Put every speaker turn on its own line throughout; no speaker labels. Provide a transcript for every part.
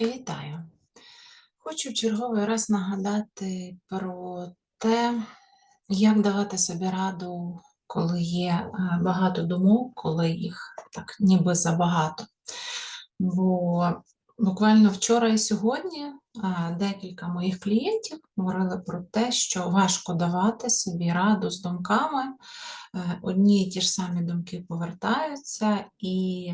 Вітаю! Хочу в черговий раз нагадати про те, як давати собі раду, коли є е, багато думок, коли їх так ніби забагато. Бо буквально вчора і сьогодні е, декілька моїх клієнтів говорили про те, що важко давати собі раду з думками. Е, Одні і ті ж самі думки повертаються, і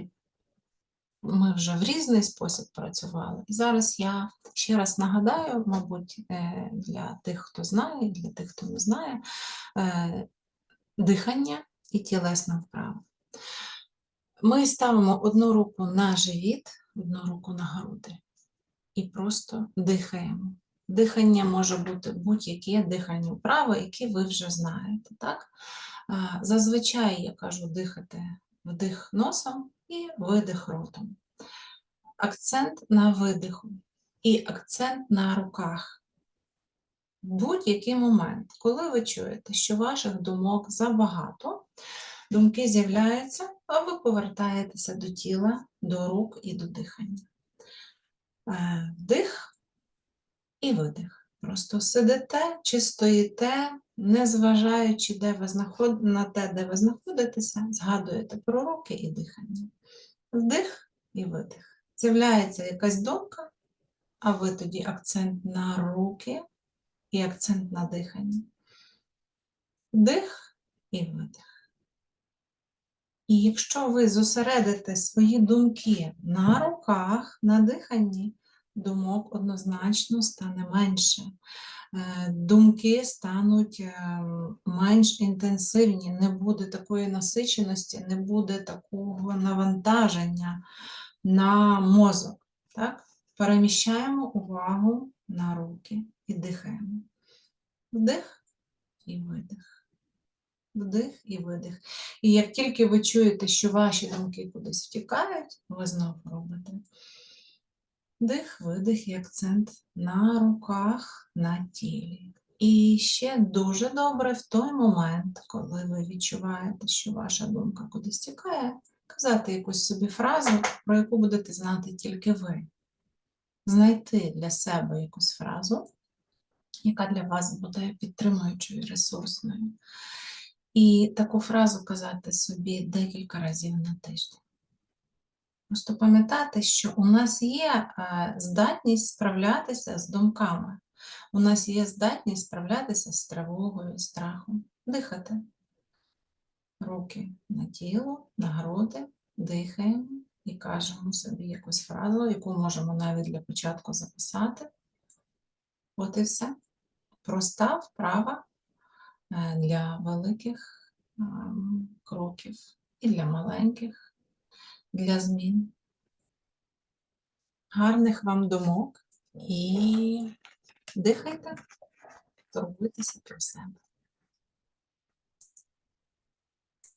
ми вже в різний спосіб працювали. І зараз я ще раз нагадаю, мабуть, е, для тих, хто знає, для тих, хто не знає, е, дихання і тілесна вправа. Ми ставимо одну руку на живіт, одну руку на груди і просто дихаємо. Дихання може бути будь-яке дихальні вправи, які ви вже знаєте. Так? Е, Зазвичай я кажу дихати вдих носом і видих ротом. Акцент на видиху і акцент на руках. Будь-який момент, коли ви чуєте, що ваших думок забагато, думки з'являються, а ви повертаєтеся до тіла, до рук і до дихання. Е, Вдих і видих. Просто сидите чи стоїте, незважаючи де ви знаход... на те, де ви знаходитеся, згадуєте про руки і дихання. Вдих і видих. З'являється якась думка, а ви тоді акцент на руки і акцент на дихання. Вдих і видих. І якщо ви зосередите свої думки на руках, на диханні, думок однозначно стане менше. Е, Думки стануть е, менш інтенсивні, не буде такої насиченості, не буде такого навантаження на мозок. Так? Переміщаємо увагу на руки і дихаємо. Вдих і видих. Вдих і видих. І як тільки ви чуєте, що ваші думки кудись втікають, ви знову робите. Дих, видих і акцент на руках, на тілі. І ще дуже добре в той момент, коли ви відчуваєте, що ваша думка кудись тікає, казати якусь собі фразу, про яку будете знати тільки ви. Знайти для себе якусь фразу, яка для вас буде підтримуючою, ресурсною. І таку фразу казати собі декілька разів на тиждень. Просто пам'ятати, що у нас є е, здатність справлятися з думками. У нас є здатність справлятися з тривогою, страхом. Дихати. Руки на тіло, на груди, дихаємо і кажемо собі якусь фразу, яку можемо навіть для початку записати. От і все. Проста вправа е, для великих ем, кроків і для маленьких для змін. Гарних вам думок і дихайте, турбуйтеся про себе.